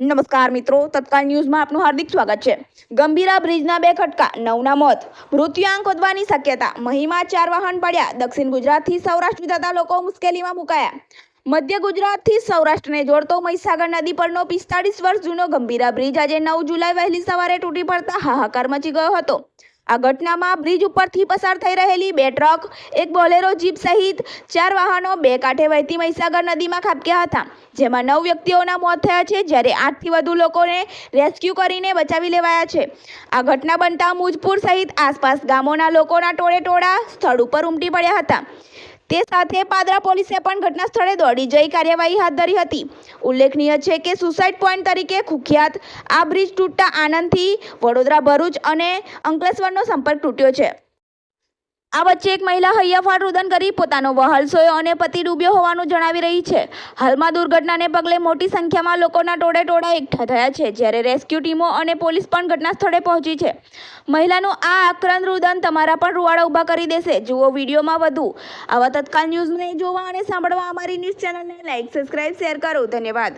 નમસ્કાર મિત્રો, તત્કાલ ન્યૂઝમાં આપનું હાર્દિક સ્વાગત છે. ગંભીરા બ્રિજના બે ખટકા, નવના મોત, મૃત્યુઆંક વધવાની શક્યતા, મહીમાં ચાર વાહન પડ્યા, દક્ષિણ ગુજરાતથી સૌરાષ્ટ્ર જતા લોકો મુશ્કેલીમાં મુકાયા. મધ્ય ગુજરાતથી સૌરાષ્ટ્રને જોડતો મહીસાગર નદી પરનો પિસ્તાળીસ વર્ષ જૂનો ગંભીરા બ્રિજ આજે નવ જુલાઈ વહેલી સવારે તૂટી પડતા હાહાકાર મચી ગયો હતો. આ ઘટનામાં બ્રિજ ઉપરથી પસાર થઈ રહેલી બે ટ્રક, એક બોલેરો જીપ સહિત ચાર વાહનો બે કાંઠે વહેતી મહીસાગર નદીમાં ખાબક્યા હતા. જેમાં નવ વ્યક્તિઓના મોત થયા છે, જ્યારે આઠથી વધુ લોકોને રેસ્ક્યુ કરીને બચાવી લેવાયા છે. આ ઘટના બનતા મુજપુર સહિત આસપાસ ગામોના લોકોના ટોળે ટોળા સ્થળ ઉપર ઉમટી પડ્યા હતા. તે સાથે પાદરા પોલીસે પણ ઘટના સ્થળે દોડી જઈ કાર્યવાહી હાથ ધરી હતી. ઉલ્લેખનીય છે કે સુસાઇડ પોઈન્ટ તરીકે કુખ્યાત આ બ્રિજ તૂટતા આનંદથી વડોદરા ભરૂચ અને અંકલેશ્વરનો સંપર્ક તૂટ્યો છે. આ વચ્ચે એક મહિલા હૈયાફાટ રુદન કરી પોતાનો વહાલ સોયો અને પતિ ડૂબ્યો હોવાનું જણાવી રહી છે. હાલમાં દુર્ઘટનાને પગલે મોટી સંખ્યામાં લોકોના ટોળે ટોળા એકઠા થયા છે, જ્યારે રેસ્ક્યુ ટીમો અને પોલીસ પણ ઘટના સ્થળે પહોંચી છે. મહિલાનું આ આક્રંદ રુદન તમારા પણ રૂવાડા ઊભા કરી દેશે. જુઓ વિડીયોમાં વધુ. આવા તત્કાલ ન્યૂઝને જોવા અને સાંભળવા અમારી ન્યૂઝ ચેનલને લાઇક સબસ્ક્રાઇબ, શેર કરો. ધન્યવાદ.